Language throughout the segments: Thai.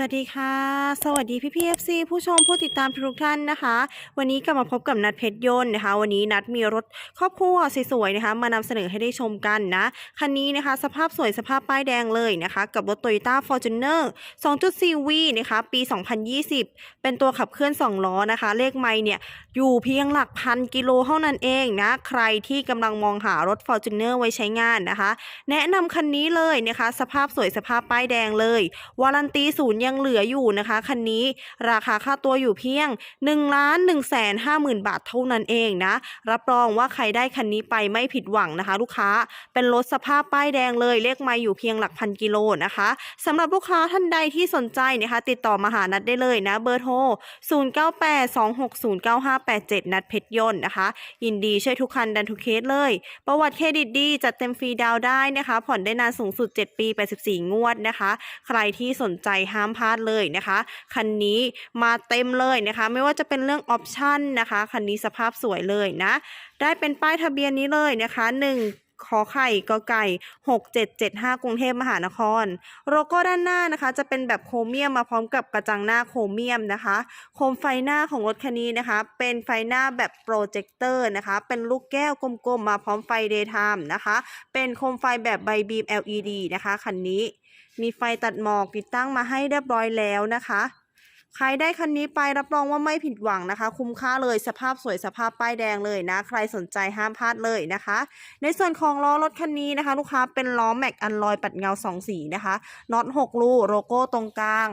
สวัสดีค่ะ สวัสดีพี่พีเอฟซีผู้ชมผู้ติดตามทุกท่านนะคะ วันนี้กลับมาพบกับนัดเพชรยนต์นะคะ วันนี้นัดมีรถครอบครัวสวยๆนะคะ มานำเสนอให้ได้ชมกันนะคันนี้นะคะ สภาพสวยสภาพป้ายแดงเลยนะคะ กับรถโตโยต้าฟอร์จูเนอร์ 2.4V นะคะ ปี 2020 เป็นตัวขับเคลื่อน 2 ล้อนะคะ เลขไม่เนี่ย อยู่เพียงหลักพันกิโลเท่านั้นเองนะ ใครที่กำลังมองหารถ Fortuner ไว้ใช้งานนะคะ แนะนำคันนี้เลยนะคะ สภาพสวยสภาพป้ายแดงเลย วารันตีศูนย์ยังเหลืออยู่นะคะ คันนี้ราคาค่าตัวอยู่เพียง1ล้าน1แสน5หมื่นบาทเท่านั้นเองนะ รับรองว่าใครได้คันนี้ไปไม่ผิดหวังนะคะ ลูกค้าเป็นรถสภาพป้ายแดงเลยเลขไม่อยู่เพียงหลักพันกิโลนะคะสำหรับลูกค้าท่านใดที่สนใจนะคะ ติดต่อมาหานัดได้เลยนะเบอร์โทร987 นัดเพชรยนต์นะคะ ยินดีช่วยทุกคันดันทุกเคสเลย ประวัติเครดิตดีจัดเต็มฟรีดาวได้นะคะ ผ่อนได้นานสูงสุด 7 ปี 84 งวดนะคะ ใครที่สนใจห้ามพลาดเลยนะคะ คันนี้มาเต็มเลยนะคะ ไม่ว่าจะเป็นเรื่องออปชั่นนะคะ คันนี้สภาพสวยเลยนะ ได้เป็นป้ายทะเบียนนี้เลยนะคะ1 ขอไข่กอไก่6775กรุงเทพมหานคร โลโก้ด้านหน้านะคะ จะเป็นแบบโครเมียมมาพร้อมกับกระจังหน้าโครเมียมนะคะ โคมไฟหน้าของรถคันนี้นะคะ เป็นไฟหน้าแบบโปรเจคเตอร์นะคะ เป็นลูกแก้วกลมๆมาพร้อมไฟเดย์ไทม์นะคะ เป็นโคมไฟแบบใบบีม LED นะคะคันนี้ มีไฟตัดหมอกติดตั้งมาให้เรียบร้อยแล้วนะคะ ใครได้คันนี้ไปรับรองว่าไม่ผิดหวังนะคะ คุ้มค่าเลยสภาพสวยสภาพป้ายแดงเลยนะ ใครสนใจห้ามพลาดเลยนะคะ ในส่วนของล้อรถคันนี้นะคะ ลูกค้าเป็นล้อแม็กอันลอยปัดเงา 2 สีนะคะน็อต6รูโลโก้ตรงกลาง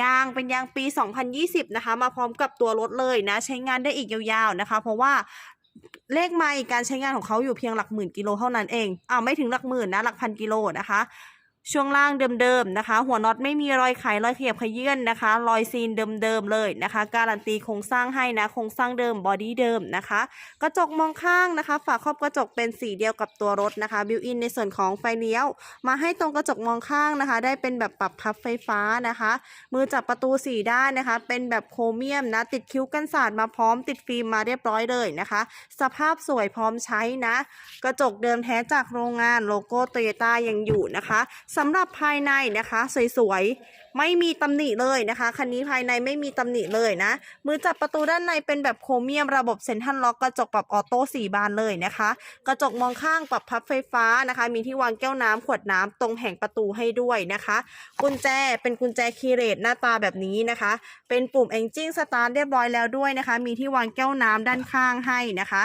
ยางเป็นยางปี 2020 นะคะ มาพร้อมกับตัวรถเลยนะ ใช้งานได้อีกยาวๆนะคะ เพราะว่าเลขไมล์การใช้งานของเขาอยู่เพียงหลักหมื่นกิโลเท่านั้นเองอ้าวไม่ถึงหลักหมื่นนะหลักพันกิโลนะคะ ช่วงล่างเดิมๆนะคะ หัวน็อตไม่มีรอยไขรอยขยับขยื่นนะคะ รอยซีนเดิมๆเลยนะคะ การันตีโครงสร้างให้นะโครงสร้างเดิมบอดี้เดิมนะคะ กระจกมองข้างนะคะ ฝาครอบกระจกเป็นสีเดียวกับตัวรถนะคะบิวอินในส่วนของไฟเลี้ยว มาให้ตรงกระจกมองข้างนะคะ ได้เป็นแบบปรับพับไฟฟ้านะคะ มือจับประตูสีด้านนะคะ เป็นแบบโครเมียมนะ ติดคิ้วกันศาสตร์มาพร้อมติดฟิล์มมาเรียบร้อยเลยนะคะ สภาพสวยพร้อมใช้นะ กระจกเดิมแท้จากโรงงานโลโก้โตโยต้ายังอยู่นะคะสำหรับภายในนะคะสวยๆไม่มีตำหนิเลยนะคะคันนี้ภายในไม่มีตำหนิเลยนะ มือจับประตูด้านในเป็นแบบโครเมียมระบบเซ็นทรัลล็อกกระจกปรับออโต้สีบานเลยนะคะ กระจกมองข้างปรับพับไฟฟ้านะคะ มีที่วางแก้วน้ำขวดน้ำตรงแผงประตูให้ด้วยนะคะ กุญแจเป็นกุญแจคีเรตหน้าตาแบบนี้นะคะ เป็นปุ่ม Engine Start เรียบร้อยแล้วด้วยนะคะ มีที่วางแก้วน้ำด้านข้างให้นะคะ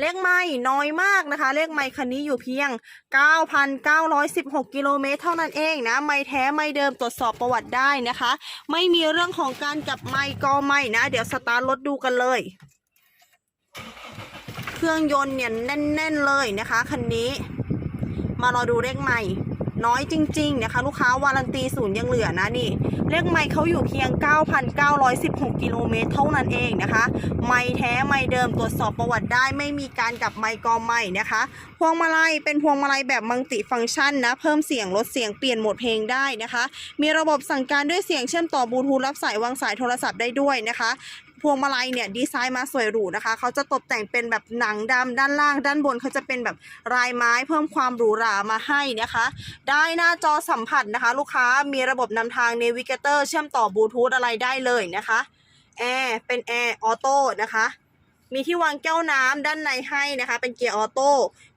เลขไม่น้อยมากนะคะ เลขไม่คันนี้อยู่เพียง 9,916 กิโลเมตรเท่านั้นเองนะ ไม่แท้ไม่เดิมตรวจสอบประวัติได้นะคะ ไม่มีเรื่องของการกลับไม่ก็ไม่นะ เดี๋ยวสตาร์ทรถดูกันเลย เครื่องยนต์เนี่ยแน่น ๆ เลยนะคะ คันนี้ มารอดูเลขใหม่ น้อยจริงๆนะคะ ลูกค้าวารันตีศูนย์ยังเหลือนะนี่ เลขไม่เขาอยู่เพียง 9,916 กิโลเมตรเท่านั้นเองนะคะ ไม่แท้ไม่เดิมตรวจสอบประวัติได้ไม่มีการกลับไม่กอไม่นะคะ พวงมาลัยเป็นพวงมาลัยแบบมัลติฟังก์ชันนะ เพิ่มเสียงลดเสียงเปลี่ยนโหมดเพลงได้นะคะ มีระบบสั่งการด้วยเสียงเชื่อมต่อบลูทูธรับสายวางสายโทรศัพท์ได้ด้วยนะคะ พวงมาลัยเนี่ยดีไซน์มาสวยหรูนะคะ เขาจะตกแต่งเป็นแบบหนังดำด้านล่าง ด้านบนเขาจะเป็นแบบลายไม้เพิ่มความหรูหรามาให้นะคะ ได้หน้าจอสัมผัสนะคะ ลูกค้ามีระบบนำทางเนวิเกเตอร์เชื่อมต่อบลูทูธอะไรได้เลยนะคะแอร์เป็นแอร์ออโต้นะคะ มีที่วางแก้วน้ำด้านในให้นะคะ เป็นเกียร์ออโต้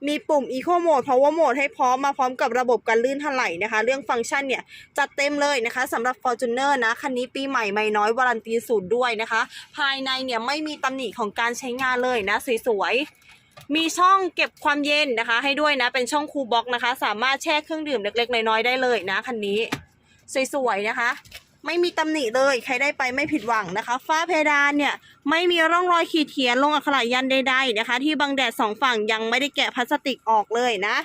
มีปุ่ม Eco Mode Power Mode ให้พร้อมมาพร้อมกับระบบการลื่นถลายนะคะ เรื่องฟังก์ชันเนี่ยจัดเต็มเลยนะคะสำหรับ Fortuner นะ คันนี้ปีใหม่ไม่น้อยวารันตีศูนย์ด้วยนะคะ ภายในเนี่ยไม่มีตำหนิของการใช้งานเลยนะสวยๆมีช่องเก็บความเย็นนะคะ ให้ด้วยนะเป็นช่องคูลบ็อกนะคะ สามารถแช่เครื่องดื่มเล็กๆน้อยๆได้เลยนะคันนี้ สวยๆนะคะ ไม่มีตำหนิเลย ใครได้ไปไม่ผิดหวังนะคะ ฝ้าเพดานเนี่ยไม่มีร่องรอยขีดเขียนลงอักขระยันใดๆนะคะ ที่บังแดดสองฝั่งยังไม่ได้แกะพลาสติกออกเลยนะ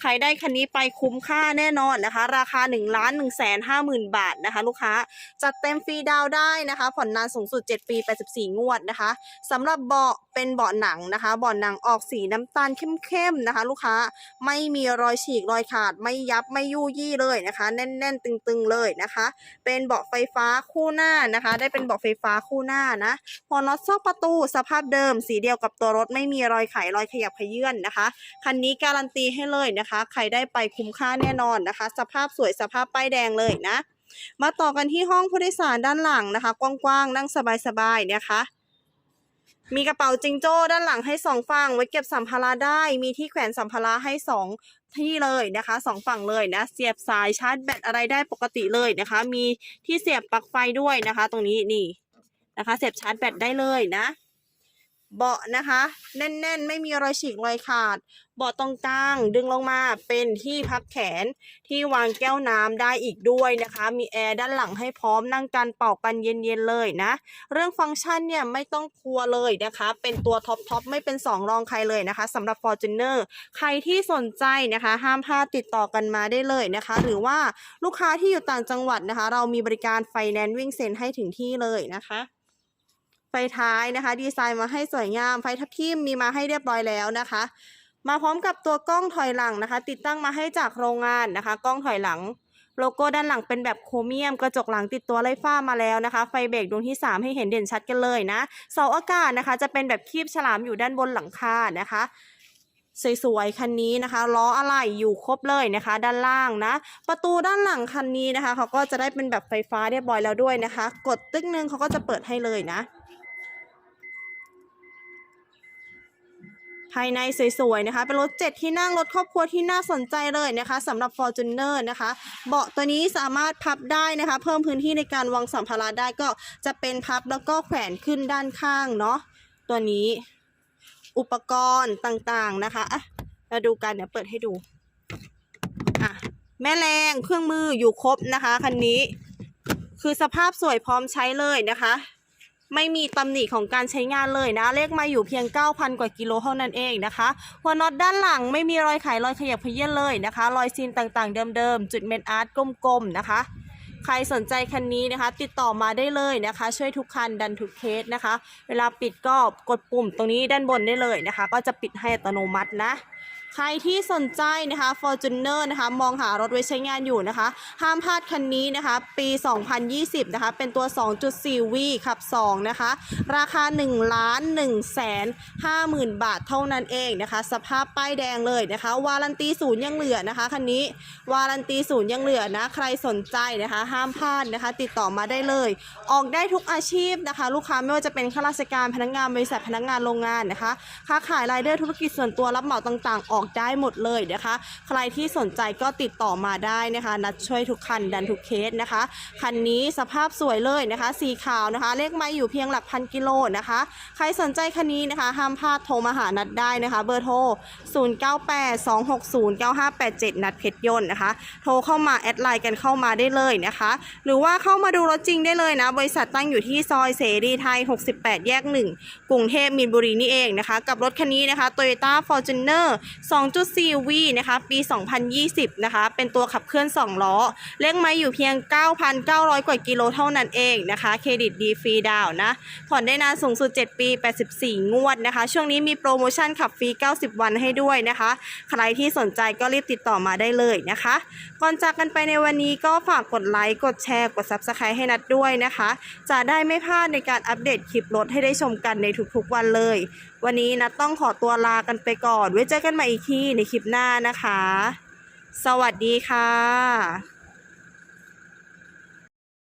ใครได้คันนี้ไปคุ้มค่าแน่นอนนะคะ ราคา1นึ่งล้านหนึ่งแสนห้าหมื่นบาทนะคะ ลูกค้าจัดเต็มฟรีดาวได้นะคะ ผ่อนนานสูงสุด 7 ปี 84 งวดนะคะสำหรับเบาะเป็นเบาะหนังนะคะเบาะหนังออกสีน้ำตาลเข้มๆนะคะ ลูกค้าไม่มีรอยฉีกรอยขาดไม่ยับไม่ยู่ยี่เลยนะคะ แน่นๆ ตึงๆเลยนะคะ เป็นเบาะไฟฟ้าคู่หน้านะคะ ได้เป็นเบาะไฟฟ้าคู่หน้านะหัวน็อตซอกประตูสภาพเดิม สีเดียวกับตัวรถไม่มีรอยไขรอยขยับขยื่นนะคะ คันนี้การันตีให้เลยนะคะ ใครได้ไปคุ้มค่าแน่นอนนะคะ สภาพสวยสภาพป้ายแดงเลยนะ มาต่อกันที่ห้องผู้โดยสารด้านหลังนะคะ กว้างๆนั่งสบายๆนะคะ มีกระเป๋าจิงโจ้ด้านหลังให้สองฝั่งไว้เก็บสัมภาระได้ มีที่แขวนสัมภาระให้สองที่เลยนะคะสองฝั่งเลยนะ เสียบสายชาร์จแบตอะไรได้ปกติเลยนะคะ มีที่เสียบปลั๊กไฟด้วยนะคะ ตรงนี้นี่นะคะ เสียบชาร์จแบตได้เลยนะ เบาะนะคะ แน่น ๆ ไม่มีรอยฉีกรอยขาด เบาะตรงกลางดึงลงมาเป็นที่พักแขนที่วางแก้วน้ำได้อีกด้วยนะคะ มีแอร์ด้านหลังให้พร้อมนั่งกันเป่ากันเย็นๆเลยนะ เรื่องฟังก์ชันเนี่ยไม่ต้องกลัวเลยนะคะ เป็นตัวท็อปทอปไม่เป็นสองรองใครเลยนะคะสำหรับ Fortuner ใครที่สนใจนะคะ ห้ามพลาดติดต่อกันมาได้เลยนะคะ หรือว่าลูกค้าที่อยู่ต่างจังหวัดนะคะ เรามีบริการไฟแนนซ์วิ่งเซ็นให้ถึงที่เลยนะคะ ฟท้ายนะคะ ดีไซน์มาให้สวยงาม ไฟทับทิมมีมาให้เรียบร้อยแล้วนะคะ มาพร้อมกับตัวกล้องถอยหลังนะคะ ติดตั้งมาให้จากโรงงานนะคะ กล้องถอยหลัง โลโก้ด้านหลังเป็นแบบโครเมียม กระจกหลังติดตัวไล่ฟ้ามาแล้วนะคะ ไฟเบรกดวงที่ 3 ให้เห็นเด่นชัดกันเลยนะ เสาอากาศนะคะ จะเป็นแบบคีบฉลามอยู่ด้านบนหลังคานะคะสวยๆคันนี้นะคะล้ออะไหล่อยู่ครบเลยนะคะ ด้านล่างนะ ประตูด้านหลังคันนี้นะคะเขาก็จะได้เป็นแบบไฟฟ้าเรียบร้อยแล้วด้วยนะคะ กดตึ้งนึงเขาก็จะเปิดให้เลยนะ ภายในสวยๆนะคะ เป็นรถ 7 ที่นั่งรถครอบครัวที่น่าสนใจเลยนะคะสำหรับ Fortuner นะคะ เบาะตัวนี้สามารถพับได้นะคะ เพิ่มพื้นที่ในการวางสัมภาระได้ก็จะเป็นพับแล้วก็แขวนขึ้นด้านข้างเนาะตัวนี้อุปกรณ์ต่างๆนะคะอะมาดูกันเดี๋ยวเปิดให้ดูอะแม่แรงเครื่องมืออยู่ครบนะคะคันนี้ คือสภาพสวยพร้อมใช้เลยนะคะ ไม่มีตำหนิของการใช้งานเลยนะ เลขมาอยู่เพียง 9,000 กว่ากิโลเท่านั้นเองนะคะหัวน็อตด้านหลังไม่มีรอยไขรอยขยับเขยื่นเลยนะคะ รอยซีนต่างๆเดิมๆ จุดเมนอาร์ตกลมๆ นะคะ ใครสนใจคันนี้นะคะ ติดต่อมาได้เลยนะคะ ช่วยทุกคันดันทุกเคสนะคะ เวลาปิดก็กดปุ่มตรงนี้ด้านบนได้เลยนะคะ ก็จะปิดให้อัตโนมัตินะ ใครที่สนใจนะคะ Fortuner นะคะมองหารถไว้ใช้งานอยู่นะคะ ห้ามพลาดคันนี้นะคะ ปี 2020 นะคะ เป็นตัว 2.4V ขับ 2 นะคะ ราคา 1 ล้าน1แสน50,000 บาทเท่านั้นเองนะคะ สภาพป้ายแดงเลยนะคะ วารันตีศูนย์ยังเหลือนะคะคันนี้ วารันตีศูนย์ยังเหลือนะ ใครสนใจนะคะ ห้ามพลาดนะคะ ติดต่อมาได้เลย ออกได้ทุกอาชีพนะคะ ลูกค้าไม่ว่าจะเป็นข้าราชการพนักงานบริษัทพนักงานโรงงานนะคะค้าขายรายเดอร์ธุรกิจส่วนตัวรับเหมาต่างๆ ออกได้หมดเลยนะคะ ใครที่สนใจก็ติดต่อมาได้นะคะ นัดช่วยทุกคันดันทุกเคสนะคะ คันนี้สภาพสวยเลยนะคะ สีขาวนะคะ เลขไม่อยู่เพียงหลักพันกิโลนะคะ ใครสนใจคันนี้นะคะ ห้ามพลาดโทรมาหานัดได้นะคะ เบอร์โทร 0982609587 นัดเพชรยนต์นะคะ โทรเข้ามาแอดไลน์กันเข้ามาได้เลยนะคะ หรือว่าเข้ามาดูรถจริงได้เลยนะ บริษัทตั้งอยู่ที่ซอยเสรีไทย 68 แยก 1 กรุงเทพมีนบุรีนี่เองนะคะ กับรถคันนี้นะคะ Toyota Fortuner 2.4V นะคะ ปี 2020 นะคะ เป็นตัวขับเคลื่อน 2 ล้อเลขไม้อยู่เพียง 9,900 กว่ากิโลเท่านั้นเองนะคะ เครดิตดีฟรีดาวน์นะ ผ่อนได้นานสูงสุด 7 ปี 84 งวดนะคะ ช่วงนี้มีโปรโมชั่นขับฟรี 90 วันให้ด้วยนะคะ ใครที่สนใจก็รีบติดต่อมาได้เลยนะคะ ก่อนจากกันไปในวันนี้ก็ฝากกดไลค์ กดแชร์ กด Subscribe ให้นัดด้วยนะคะ จะได้ไม่พลาดในการอัปเดตคลิปรถให้ได้ชมกันในทุกๆวันเลยวันนี้นัดต้องขอตัวลากันไปก่อน ไว้เจอกันใหม่อีกทีในคลิปหน้านะคะ สวัสดีค่ะ